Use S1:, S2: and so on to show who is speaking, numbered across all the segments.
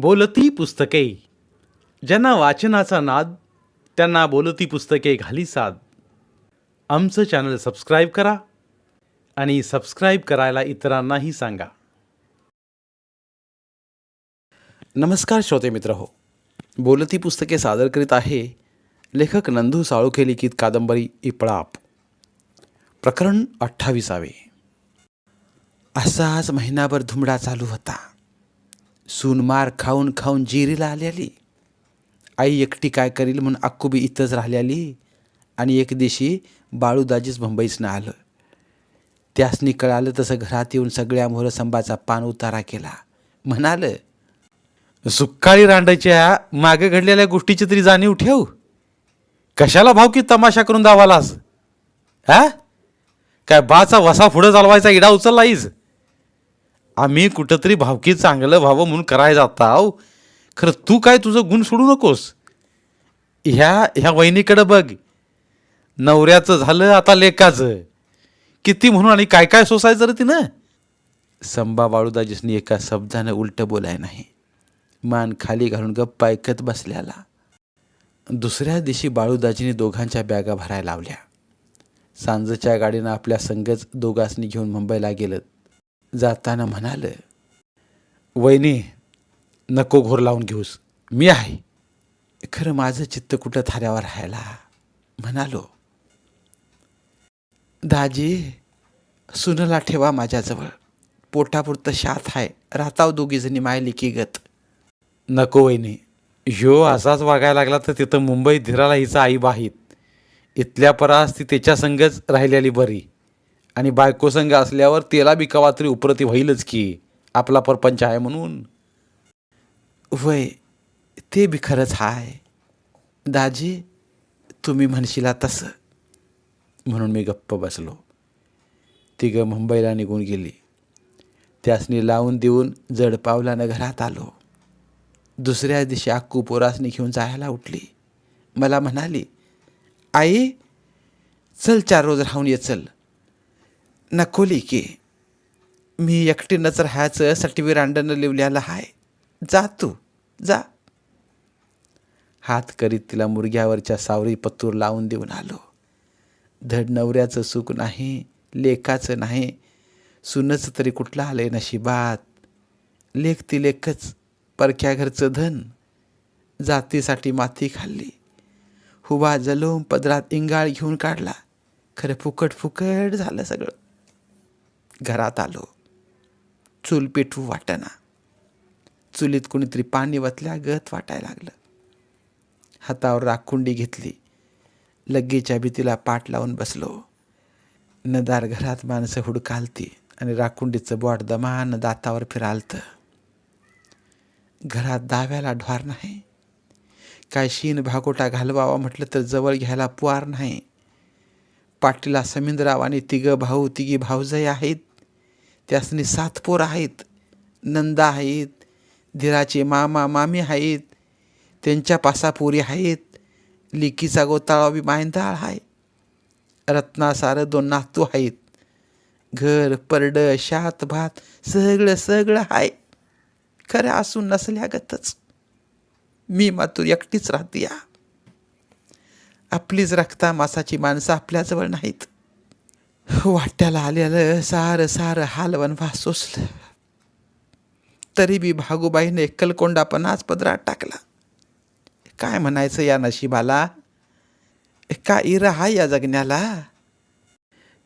S1: बोलती पुस्तके. ज्यांना वाचनाचा नाद त्यांना बोलती पुस्तके घाली साद. आमचं चॅनल सबस्क्राईब करा आणि सबस्क्राईब करायला इतरांनाही सांगा. नमस्कार श्रोते मित्र हो. बोलती पुस्तके सादर करीत आहे लेखक नंदू साळुखे लिखित कादंबरी इपळाप. प्रकरण अठ्ठावीसावे. असाच महिनाभर धुमडा चालू होता. सून मार खाऊन खाऊन जिरीला आलेली आई एकटी काय करील म्हणून अक्कुबी इथंच राहिलेली. आणि एक दिवशी बाळूदाजीच मुंबईसनं आलं. त्यासनी कळालं तसं घरात येऊन सगळ्या मोहरसंबाचा पान उतारा केला. म्हणाल सुक्काळी रांडायच्या मागे घडलेल्या गोष्टीची तरी जाणीव ठेव. कशाला भाव की तमाशा करून दावालास? हा? काय बाचा वसा पुढं चालवायचा इडा उचललाईस? आम्ही कुठंतरी भावकी चांगलं व्हावं म्हणून करायला अहो खरं तू काय तुझं गुण सोडू नकोस. ह्या ह्या वहिनीकडं बघ. नवऱ्याचं झालं आता लेकाचं. किती म्हणून आणि काय काय सोसायचं रे तिनं? संबा बाळूदाजीसनी एका शब्दानं उलटं बोलाय नाही. मान खाली घालून गप्पा ऐकत बसल्याला. दुसऱ्या दिवशी बाळूदाजीने दोघांच्या बॅगा भरायला लावल्या. सांजच्या गाडीनं आपल्या संगच दोघांसनी घेऊन मुंबईला गेलं. जाताना म्हणालं वहिनी नको घोर लावून घेऊस. मी आहे. खरं माझं चित्त कुठं थाऱ्यावर राहायला? म्हणालो. दाजी सुनला ठेवा माझ्याजवळ. पोटापुरतं शात आहे राहताव दोघीजणी माय लिकी गत. नको वहिनी. ह्यो असाच वागायला लागला तर तिथं मुंबई धिराला हिचा आई बाहीत. इथल्या परास ती त्याच्या संगच राहिलेली बरी. आणि बायको संघ असल्यावर त्याला बी कवा तरी उपरती होईलच की आपला परपंच आहे म्हणून. वय ते बी खरंच हाय. दाजी तुम्ही म्हणशिला तसं म्हणून मी गप्प बसलो. तिघं मुंबईला निघून गेली. त्यासनी लावून देऊन जड पावलानं घरात आलो. दुसऱ्या दिवशी आक्कू पोरासनी घेऊन जायला उठली. मला म्हणाली आई चल चार रोज राहून ये चल. नकोली की मी एकटीनंच राहायचं सटवी रांडणं लिवल्याला हाय जा तू जा. हात करीत तिला मुरग्यावरच्या सावरी पत्तूर लावून देऊन आलो. धड नवऱ्याचं सुख नाही लेखाचं नाही सुनच तरी कुठलं आलंय नशिबात. लेख ती लेखच परख्या घरचं धन. जातीसाठी माती खाल्ली. हुबा जलोम पदरात इंगाळ घेऊन काढला. खरं फुकट फुकट झालं सगळं. घरात आलो. चूल पेटवू वाटना. चुलीत कुणीतरी पाणी वतल्या गत वाटायला लागलं. हातावर राखुंडी घेतली. लग्गीच्या भीतीला पाठ लावून बसलो. नदार घरात माणसं हुडकालती आणि राखुंडीचं बोट दमान दातावर फिरालतं. घरात दाव्याला ढ्वार नाही. काय शीन भागोटा घालवावा म्हटलं तर जवळ घ्यायला पुवार नाही. पाटीला समिंदराव आणि तिघं भाऊ तिघी भाऊजही आहेत. त्यासनी सात पोर आहेत. नंदा आहेत धीराचे मामा मामी आहेत त्यांच्या पासापोरी आहेत लिकीचा गोताळा बी मायंदाळ आहे. रत्नासारं दोन नातू आहेत. घर परडं शात भात सगळं सगळं आहे. खरं असून नसल्यागतच मी मातूर एकटीच राहते या. आपलीच रक्ता मासाची माणसं आपल्याजवळ नाहीत. वाट्याला आलेलं सारं सारं हालवण भास सोसलं तरी बी भागूबाईने कलकोंडापणाच पदरात टाकला. काय म्हणायचं या नशिबाला? का इरा हा या जगण्याला.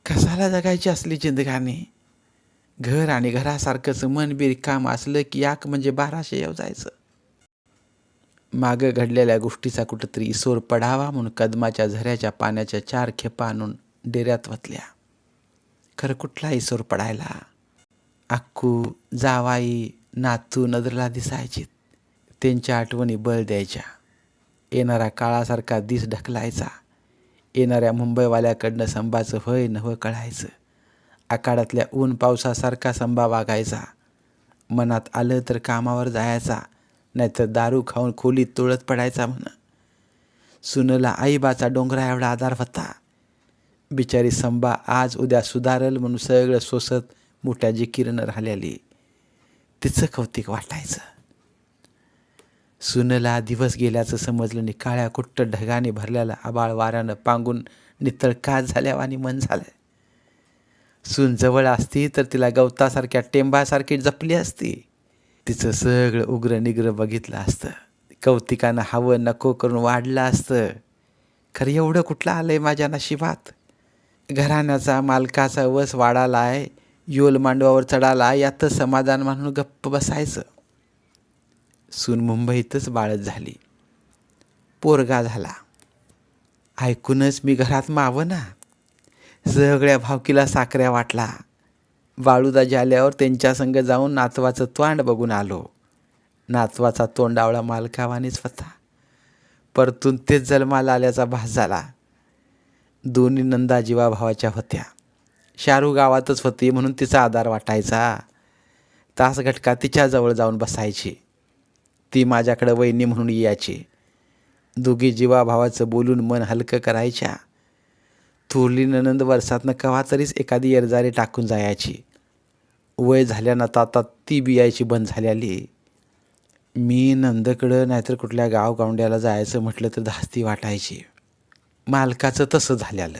S1: कसाला जगायची असली जिंदगाने घर आणि घरासारखंच मन बीर काम असलं की याक म्हणजे बाराशे येऊ जायचं. मागं घडलेल्या गोष्टीचा कुठंतरी इसोर पडावा म्हणून कदमाच्या झऱ्याच्या पाण्याच्या चार खेपा आणून डेऱ्यात वतल्या. खरं कुठला इसोर पडायला अक्कू जावाई नातू नजरेला दिसायचीत त्यांच्या आठवणी बळ द्यायच्या. येणारा काळासारखा दिस ढकलायचा. येणाऱ्या मुंबईवाल्याकडनं संभाचं होय नवं कळायचं. आकाडातल्या ऊन पावसासारखा संभा वागायचा. मनात आलं तर कामावर जायचा नाहीतर दारू खाऊन खोलीत तुळत पडायचा म्हण. सुनला आईबाचा डोंगरा एवढा आधार होता. बिचारी संबा आज उद्या सुधारल म्हणून सगळं सोसत मोठ्या किरण राहिलेली. तिचं कौतिक वाटायचं. सुनला दिवस गेल्याचं समजलं आणि काळ्या कुट्ट ढगाने भरलेला आबाळ वाऱ्यानं पांगून नितळ का झाल्या आणि मन झालं सून जवळ असती तर तिला गवतासारख्या टेंबासारखी जपली असती. तिचं सगळं उग्र निग्र बघितलं असतं. कौतिकानं हवं नको करून वाढलं असतं. खरं एवढं कुठलं आलं आहे माझ्या नशिबात? घराण्याचा मालकाचा वस वाढालाय योल मांडवावर चढाला यातच समाधान म्हणून गप्प बसायचं. सून मुंबईतच बाळत झाली. पोरगा झाला. ऐकूनच मी घरात मावं ना सगळ्या भावकीला साखऱ्या वाटला. बाळूदाजी आल्यावर त्यांच्या संग जाऊन नातवाचं तोंड बघून आलो. नातवाचा तोंडावळा मालकावानीच स्वतः परतून तेच जन्माला आल्याचा भास झाला. दोन्ही नंदा जीवाभावाच्या होत्या. शारू गावातच होती म्हणून तिचा आधार वाटायचा. तास घटका तिच्याजवळ जाऊन बसायची. ती माझ्याकडं वहिनी म्हणून यायची. दोघी जीवाभावाचं बोलून मन हलकं करायच्या. थोरली ननंद वर्षातनं कवा तरीच एखादी येरजारी टाकून जायची. वय झाल्यानं आता ती बियायची बंद झाल्याली मी नंदकडं नाहीतर कुठल्या गावगावंड्याला जायचं म्हटलं तर धास्ती वाटायची. मालकाचं तसं झालेलं.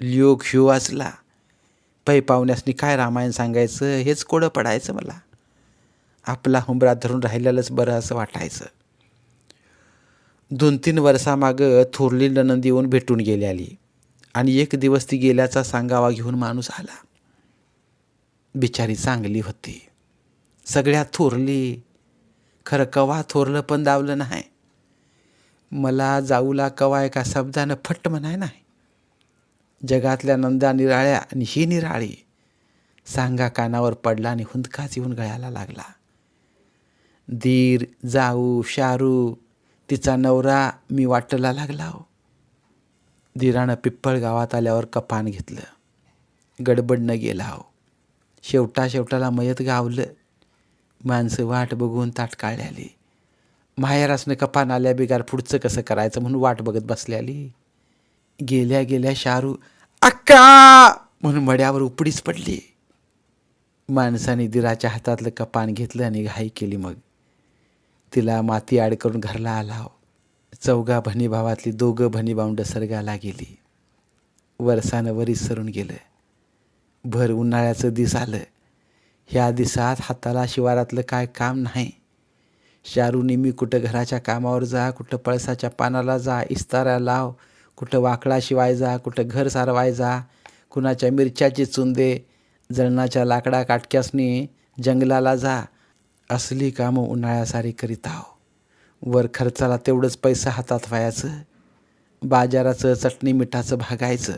S1: लिओ ह्यो वाचला. पै पाहुण्यासनी काय रामायण सांगायचं हेच कोडं पडायचं मला. आपला हुंबरा धरून राहिलेलंच बरं असं वाटायचं. दोन तीन वर्षामागं थोरली ननंद येऊन भेटून गेल्याली आणि एक दिवस ती गेल्याचा सांगावा घेऊन माणूस आला. बिचारी चांगली होती. सगळ्यात थोरली. खरं कवा थोरलं पण दावलं नाही. मला जाऊला कवाय का शब्दानं फट्ट म्हणाय नाही. जगातल्या नंदा निराळ्या आणि ही निराळी सांगा कानावर पडला आणि हुंदकाच येऊन गळ्याला लागला. दीर जाऊ शारू तिचा नवरा मी वाटला लागला हो धीरानं पिप्पळ गावात आल्यावर कपान घेतलं. गडबडनं गेला हो शेवटा शेवटाला मयत गावलं. माणसं वाट बघून ताट माहेरासनं कपान आल्या बिगार पुढचं कसं करायचं म्हणून वाट बघत बसल्याली गेल्या गेल्या शारू अक्का! म्हणून मड्यावर उपडीच पडली. माणसाने दिराच्या हातातलं कपान घेतलं आणि घाई केली मग. तिला माती आड करून घरला आला चौघा भनीभावातली दोघं भणी सरगाला सर्गाला गेली. वरसानं वरीस सरून गेलं. भर उन्हाळ्याचं दिस आलं. ह्या दिसात हाताला शिवारातलं काय काम नाही. शारूनी मी कुठं घराच्या कामावर जा कुठं पळसाच्या पानाला जा इस्तारा लाव कुठं वाकडा शिवाय जा कुठं घर सारवाय जा कुणाच्या मिरच्याची चुंदे जळणाच्या लाकडा काटक्यासनी जंगलाला जा असली कामं उन्हाळ्यासारी करीत आहो. वर खर्चाला तेवढंच पैसा हातात व्हायचं बाजाराचं चटणी मिठाचं भागायचं.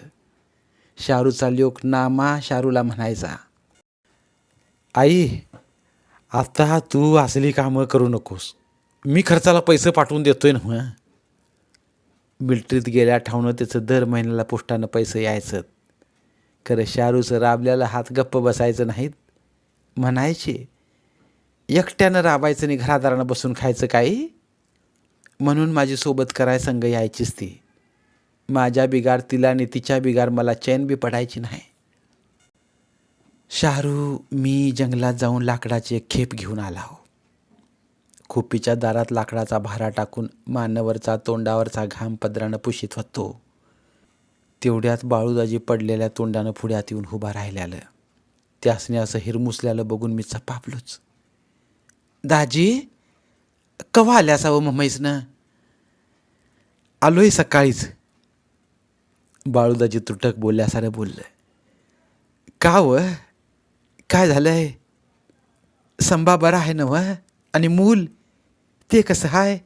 S1: शारूचा लोक नामा शारूला म्हणायचा आई आता तू असली कामं करू नकोस. मी खर्चाला पैसे पाठवून देतोय ना मग मिल्ट्रीत गेल्या ठावणं त्याचं दर महिन्याला पोस्टानं पैसे यायचं. खरं शारूचं राबल्याला हात गप्प बसायचं नाहीत. म्हणायचे एकट्यानं राबायचं आणि घरादारानं बसून खायचं काही? म्हणून माझी सोबत कराय संग यायचीच ती. माझ्या बिगार तिला आणि तिच्या बिगार मला चैन बी पडायची नाही. शाहरू मी जंगलात जाऊन लाकडाची एक खेप घेऊन आला हो. खोपीच्या दारात लाकडाचा भारा टाकून मानवरचा तोंडावरचा घाम पदरानं पुशीत होतो. तेवढ्यात बाळूदाजी पडलेल्या तोंडानं पुढ्यात येऊन उभा राहिल्यालं. त्यासने असं हिरमुसल्यालं बघून मी चपापलोच दाजी कवा आल्या असावं मम्मीसनं आलोय सकाळीच. बाळूदाजी तुटक बोलल्यासारं बोललं. का व? काय झालं आहे? संभा बरा आहे ना व आणि मूल ते कसं हाय?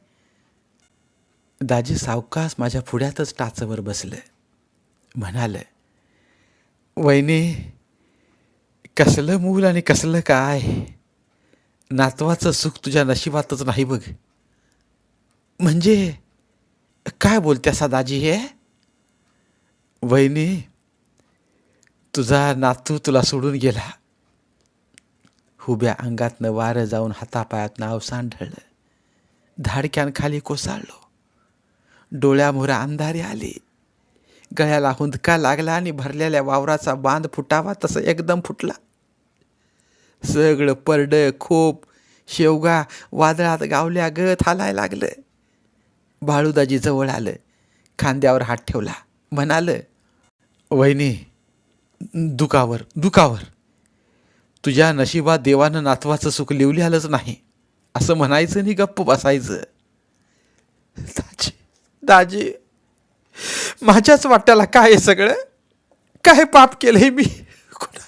S1: दाजी सावकास माझ्या पुढ्यातच टाचवर बसलं. म्हणालं वहिनी कसलं मूल आणि कसलं काय? नातवाचं सुख तुझ्या नशिबातच नाही बघ. म्हणजे काय बोलत्यासा दाजी हे? वहिनी तुझा नातू तुला सोडून गेला. हुब्या अंगातनं वारं जाऊन हातापायातनं अवसान ढळलं धाडक्यान खाली कोसळलो. डोळ्यामोहरा अंधारी आली. गळ्याला हुंदका लागला आणि भरलेल्या वावराचा बांध फुटावा तसं एकदम फुटला. सगळं परडं खोप शेवगा वादळात गावल्या गत हालाय लागलं. बाळूदाजी जवळ आलं. खांद्यावर हात ठेवला. म्हणालं वहिनी दुखावर दुखावर. तुझ्या नशिबात देवानं नातवाचं सुख लिवली आलंच नाही. असं म्हणायचं आणि गप्प बसायचं. दाजी दाजी माझ्याच वाट्याला काय आहे सगळं? काय पाप केलंय मी? कुणा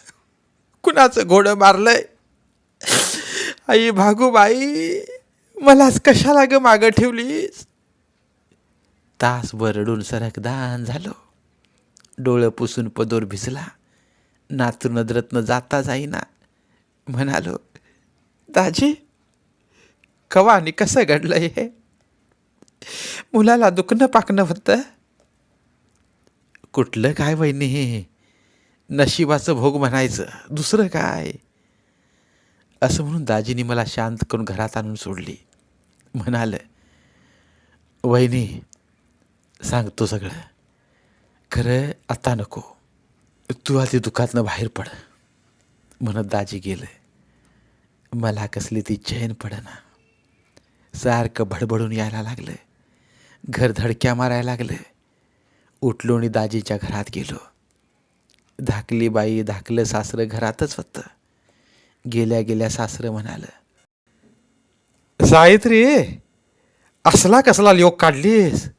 S1: कुणाचं घोडं मारलंय? आई भागूबाई मलाच कशाला ग मागं ठेवलीस? तासभर रडून सरकदान झालो. डोळं पुसून पदोर भिजला. नातू नदरत्न जाता जाईना. म्हणालो दाजी कवा आणि कसं घडलं हे? मुलाला दुखणं पाकणं होतं? कुठलं काय वहिनी? हे नशिबाचं भोग म्हणायचं. दुसरं काय? असं म्हणून दाजीनी मला शांत करून घरात आणून सोडली. म्हणालं वहिनी सांगतो सगळं. खरं आता नको. तू आधी दुखातनं बाहेर पड. म्हणत दाजी गेलं. मला कसली ती चैन पडना. सारखं भडबडून यायला लागलं. घर धडक्या मारायला लागलं. उठलो आणि दाजीच्या घरात गेलो. धाकली बाई धाकलं सासरं घरातच होतं. गेल्या गेल्या सासरं म्हणालं सावित्री असला कसला योग काढलीस?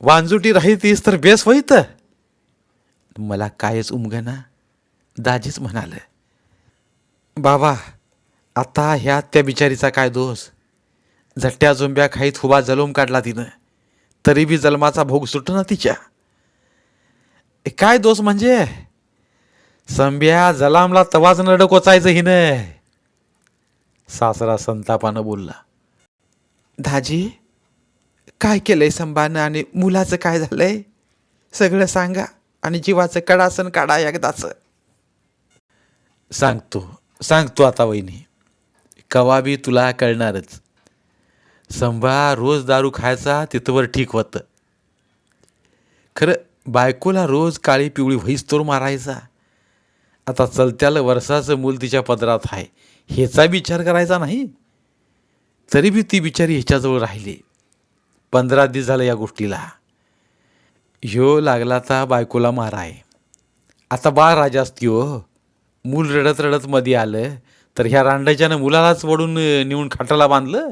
S1: वांजुटी राहितीस तर बेस होईत. मला कायच उमगना दाजीच म्हणालं. बाबा आता ह्या त्या बिचारीचा काय दोष? झट्ट्या झुंब्या खाईत हुबा जलूम काढला तिनं. तरी बी जन्माचा भोग सुटना तिच्या. काय दोष म्हणजे? संब्या जलामला तवाच नड कोचायचं हिनं. सासरा संतापानं बोलला. दाजी काय केलंय संभानं आणि मुलाचं काय झालंय? सगळं सांगा आणि जीवाचं कडासन काढा एकदाचं. सांगतो. सांगतो आता वहिनी कवा बी तुला कळणारच. संभा रोज दारू खायचा तिथवर ठीक होतं. खरं बायकोला रोज काळी पिवळी व्हईस तोर मारायचा. आता चलत्याला वर्षाचं मूल तिच्या पदरात आहे. ह्याचा विचार करायचा नाही. तरी बी ती बिचारी ह्याच्याजवळ राहिली. पंधरा दिवस झालं या गोष्टीला. ह्यो लागला तर बायकोला माराय. आता बाळ राजा असती हो. मूल रडत रडत मध्ये आलं तर ह्या रांडाच्यानं मुलालाच वडून नेऊन खाटाला बांधलं?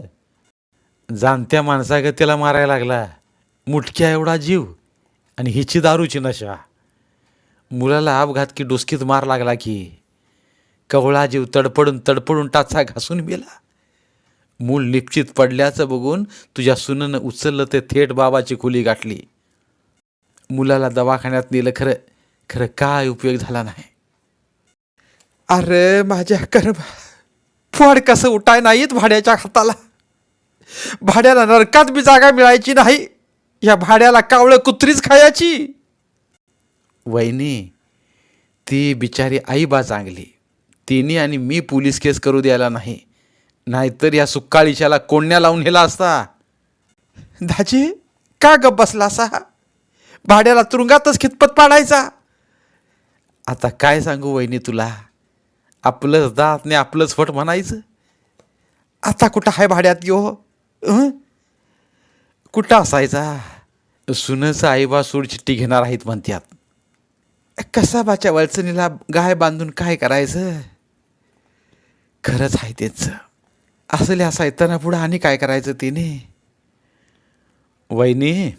S1: जाणत्या माणसागत त्याला मारायला लागला. मुटक्या एवढा जीव आणि हिची दारूची नशा. मुलाला अपघात की डोसकीत मार लागला की कवळा जीव तडपडून तडपडून टाचा घासून मेला. मूल निश्चित पडल्याचं बघून तुझ्या सुननं उचललं ते थेट बाबाची खोली गाठली. मुलाला दवाखान्यात नेलं खरं खरं काय उपयोग झाला नाही. अरे माझ्या कर्म फड कसं उठाय नाहीत भाड्याच्या हाताला? भाड्याला नरकात बी जागा मिळायची नाही. या भाड्याला कावळं कुत्रीच खायची. वहिनी ती बिचारी आई बा चांगली. तिने आणि मी पोलीस केस करू द्यायला नाही. नाहीतर या सुक्काळीच्याला कोण्या लावून नेला असता? दाजी का गप बसला असा? भाड्याला तुरुंगातच खितपत पाडायचा. आता काय सांगू वहिनी तुला? आपलंच दात ने आपलंच फट म्हणायचं. आता कुठं आहे भाड्यात यो? कुठं असायचा? सुनचं आईबा सूड चिठ्ठी घेणार आहेत म्हणत्यात. कसा बाच्या वळचणीला गाय बांधून काय करायचं? खरंच आहे तेच असल्या साहित्याना पुढं आणि काय करायचं तिने? वहिनी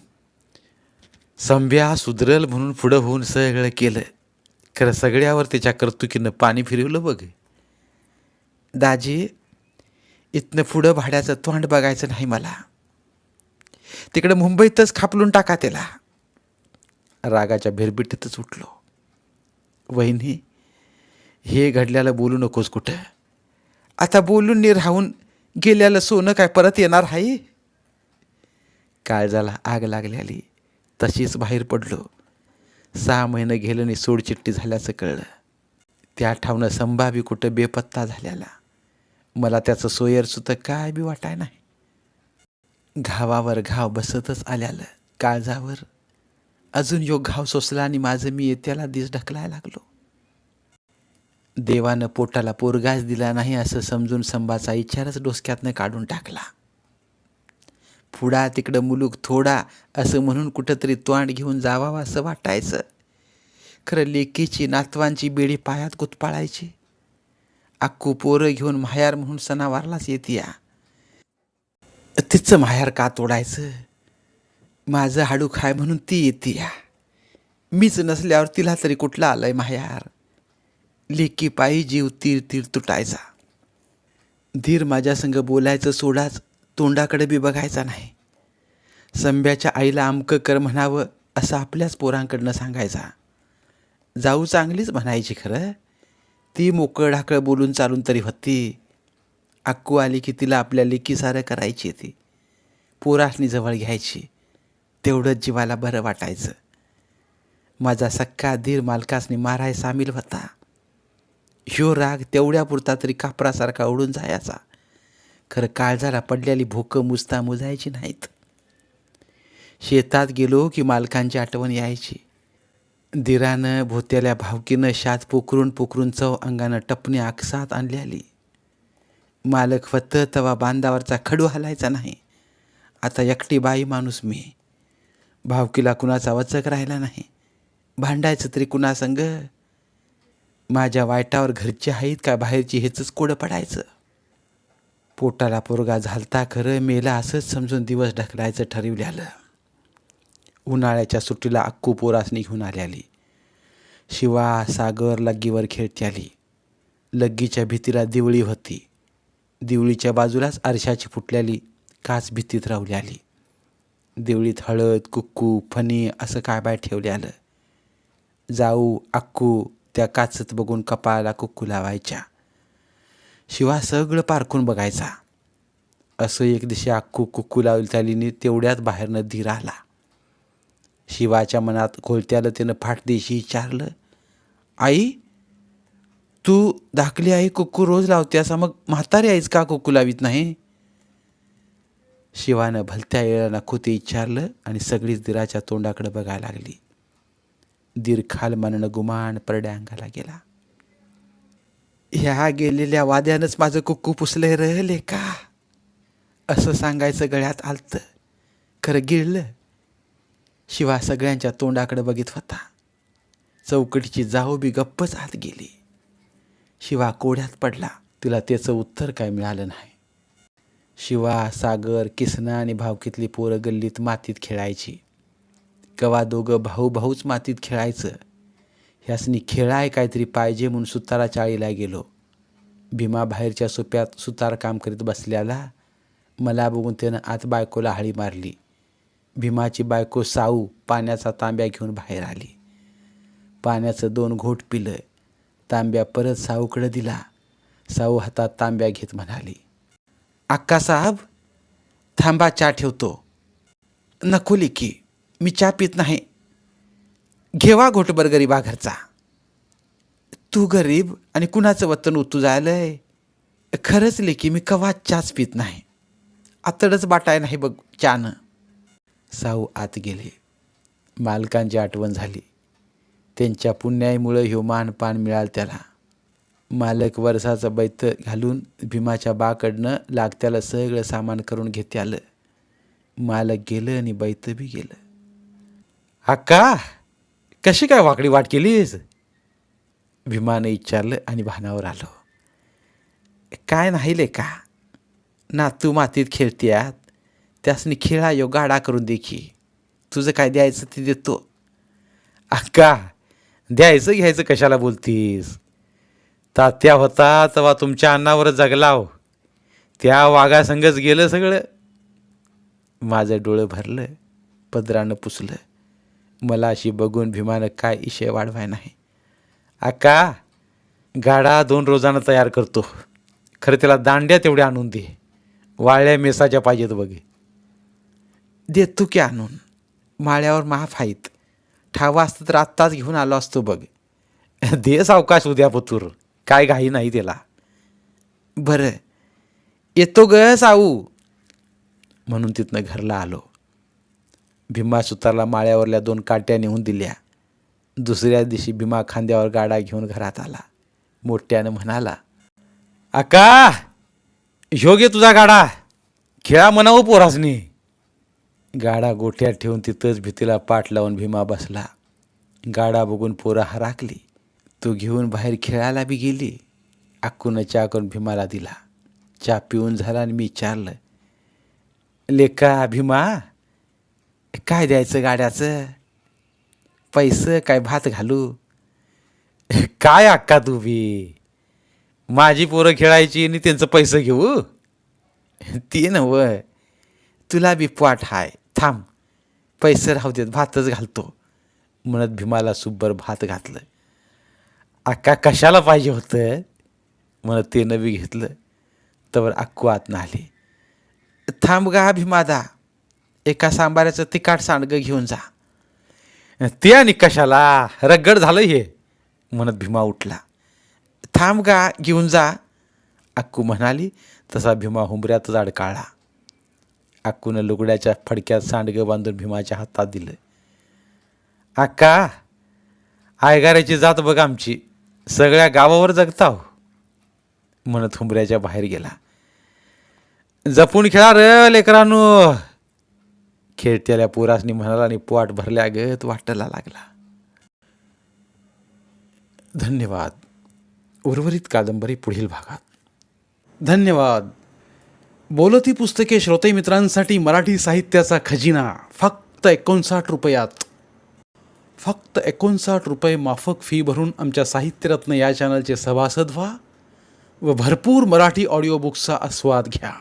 S1: संभ्या सुधरल म्हणून पुढं होऊन सगळं केलं. खरं सगळ्यावर त्याच्या कर्तुकीनं पाणी फिरवलं बघ. दाजी इथनं पुढं भाड्याचं तोंड बघायचं नाही मला. तिकडं मुंबईतच खापलून टाका त्याला. रागाच्या भिरबिटीतच उठलो. वहिनी हे घडल्याला बोलू नकोस कुठं? आता बोलून नी राहून गेल्याला सोनं काय परत येणार आहे काळजाला आग लागल्याली. तशीच बाहेर पडलो. सहा महिने गेलं आणि सोडचिट्टी झाल्याचं कळलं. त्या ठावनं संभाबी कुठं बेपत्ता झाल्याला. मला त्याचं सोयरसुद्धा काय बी वाटाय नाही. घावावर घाव बसतच आल्यालं. काळजावर. अजून योग घाव सोसला आणि माझं मी येत्याला दिस ढकलायला लागलो. देवानं पोटाला पोरगाच दिला नाही असं समजून संभाचा इचारच डोसक्यातनं काढून टाकला. पुढा तिकडं मुलूक थोडा असं म्हणून कुठंतरी तोंड घेऊन जावावं असं वाटायचं. खरं लेकीची नातवांची बेडी पायात कुतपाळायची अक्कू पोरं घेऊन माहेर म्हणून सणावारलाच येते या तिचं माहेर का तोडायचं? माझं हाडू खाय म्हणून ती येते या मीच नसल्यावर तिला तरी कुठला आलंय मायार लेकी पायी जीव तीर तीर तुटायचा. धीर माझ्यासंग बोलायचं सोडाच तोंडाकडे बी बघायचा नाही. संब्याच्या आईला अमकं कर म्हणावं असं आपल्याच पोरांकडनं सांगायचा. जाऊ चांगलीच म्हणायची खरं. ती मोकळ ढाकळं बोलून चालून तरी होती. अक्कू आली की तिला आपल्या लेकीसारं करायची ती. पोरासनी जवळ घ्यायची. तेवढंच जीवाला बरं वाटायचं. माझा सक्का धीर मालकासनी माराय सामील होता. ह्यो राग तेवढ्यापुरता तरी कापरासारखा उडून जायचा. खरं काळजाला पडलेली भोकं मुजता मुजायची नाहीत. शेतात गेलो की मालकांची आठवण यायची. दिरानं भोत्याल्या भावकीनं शात पोखरून पोखरून चव अंगानं टपणे आकसात आणल्याली मालक फत तवा बांधावरचा खडू हलायचा नाही. आता एकटी बाई माणूस मी. भावकीला कुणाचा वचक राहिला नाही. भांडायचं तरी कुणासंग? माझ्या वाईटावर घरचे आहेत का बाहेरची हेच कोडं पडायचं? पोटाला पोरगा झालता खरं मेला असंच समजून दिवस ढकलायचं ठरवल्यालं. उन्हाळ्याच्या सुट्टीला अक्कू पोरासनी घेऊन आल्याली. शिवा सागर लग्गीवर खेळती आली. लग्गीच्या भीतीला दिवळी होती. दिवळीच्या बाजूलाच आरशाची फुटल्याली काच भीतीत रावली आली दिवळीत हळद कुक्कू फणी असं काय बाय ठेवले आलं जाऊ अक्कू त्या काचत बघून कपाळाला कुक्कू लावायच्या. शिवा सगळं पारखून बघायचा. असं एक दिशी अक्कू कुक्कू लावली त्यालीने तेवढ्यात बाहेरनं धीर आला. शिवाच्या मनात खोलत्याला त्यानं फाट दिशी विचारलं आई तू धाकली आई कुक्कू रोज लावते असा मग म्हातारी आईच का कुक्कू लावीत नाही? शिवानं भलत्या येळाला खोते विचारलं आणि सगळीच दिराच्या तोंडाकडे बघायला लागली. दीर खाल मानणं गुमान परड्या अंगाला गेला. ह्या गेलेल्या वाद्यानंच माझं कुक्कू पुसलंय राहिले का असं सांगायचं गळ्यात आलतं. खरं गिळलं. शिवा सगळ्यांच्या तोंडाकडे बघित होता. चौकटीची जाऊ बी गप्पच आत गेली. शिवा कोड्यात पडला. तिला त्याचं उत्तर काय मिळालं नाही. शिवा सागर किसना आणि भावकीतली पोरं गल्लीत मातीत खेळायची. कवा दोघं भाऊ भाऊच मातीत खेळायचं. ह्यासनी खेळाय काहीतरी पाहिजे म्हणून सुतारा चाळीला गेलो. भीमा बाहेरच्या सोप्यात सुतार काम करीत बसल्याला मला बघून त्यानं आत बायकोला हाळी मारली. भीमाची बायको साऊ पाण्याचा तांब्या घेऊन बाहेर आली. पाण्याचं दोन घोट पिलं. तांब्या परत साऊकडं दिला. साऊ हातात तांब्या घेत म्हणाली अक्का साहेब थांबा चा ठेवतो. नको की मी चा पित नाही. घेवा घोटभर गरीबा घरचा तू गरीब आणि कुणाचं वतन उतू जायलंय? खरंच लेखी मी कवा चाच पित नाही. आतडच बाटाय नाही बघ चानं. साऊ आत गेले. मालकांची आठवण झाली. त्यांच्या पुण्याईमुळं ह्यो मानपान मिळाल त्याला. मालक वर्षाचं बैत घालून भीमाच्या बाकडनं लागत्याला सगळं सामान करून घेते आलं मालक गेलं आणि बैत बी गेलं. अक्का! कशी काय वाकडी वाट केलीस? भीमाने विचारलं आणि भानावर आलो. काय नाही ले का? ना तू मातीत खेळत्यात. त्यासनी खेळा यो गाडा करून देखी तुझं काय द्यायचं ते देतो. अक्का द्यायचं घ्यायचं कशाला बोलतीस? तात्या होता तेव्हा तुमच्या अन्नावर जगलाव हो. त्या वाघासंगच गेलं सगळं. माझं डोळं भरलं पदरानं पुसलं. मला अशी बघून भीमानं काय इशय वाढवाय नाही. आका गाडा दोन रोजानं तयार करतो. खरं त्याला दांड्या तेवढ्या आणून दे. वाळ्या मेसाच्या पाहिजेत बघे. देतो की आणून. माळ्यावर माफ आहेत. ठावा असतं तर आत्ताच घेऊन आलो असतो बघ. दे सावकाश उद्या पतूर. काय घाई नाही त्याला. बरं. येतो ग साऊ. म्हणून तिथनं घरला आलो. भीमा सुतारला माळ्यावरल्या दोन काट्या नेऊन दिल्या. दुसऱ्या दिवशी भीमा खांद्यावर गाडा घेऊन घरात आला. मोठ्यानं म्हणाला आका ह्यो घे तुझा गाडा. खेळा म्हणावं पोरासनी. गाडा गोठ्यात ठेवून तिथंच भीतीला पाठ लावून भीमा बसला. गाडा बघून पोरं हराकली. तो घेऊन बाहेर खेळायला बी गेली. अक्कूनं चहा करून भीमाला दिला. चहा पिऊन झाला आणि मी विचारलं लेका भीमा काय द्यायचं गाड्याचं? पैसं काय भात घालू? काय अक्का तू बी माझी पोरं खेळायची आणि त्यांचं पैसं घेऊ? ते नव तुला बी पाठ हाय. थांब. पैसे राहू देत भातच घालतो. म्हणत भीमाला सुब्बर भात घातलं. अक्का कशाला पाहिजे होतं? म्हणत ते नवी घेतलं. तर अक्कू आत आले. थांब गा भीमादा. एका सांबाऱ्याचं तिकाट सांडगं घेऊन जा. ते आणि कशाला? रगड झालं हे. म्हणत भीमा उठला. थांब गा घेऊन जा. अक्कू म्हणाली तसा भीमा हुंबऱ्यातच अडकाळला अक्कूनं लुगड्याच्या फडक्यात सांडगं बांधून भीमाच्या हातात दिलं. अक्का आयगाऱ्याची जात बघ आमची. सगळ्या गावावर जगताव म्हणत हुंबऱ्याच्या बाहेर गेला. जपून खेळा र लेकरांनो. खेळत्याल्या पोरासनी म्हणाला आणि पोट भरल्या गत वाटायला लागला. धन्यवाद. उर्वरित कादंबरी पुढील भागात.
S2: धन्यवाद. बोलती पुस्तके श्रोते मित्रांसाठी मराठी साहित्याचा खजिना. फक्त एकोणसाठ रुपयात. फक्त एकोणसाठ रुपये माफक फी भरून आमच्या साहित्यरत्न या चॅनलचे सभासद व्हा व भरपूर मराठी ऑडिओ बुक्सचा आस्वाद घ्या.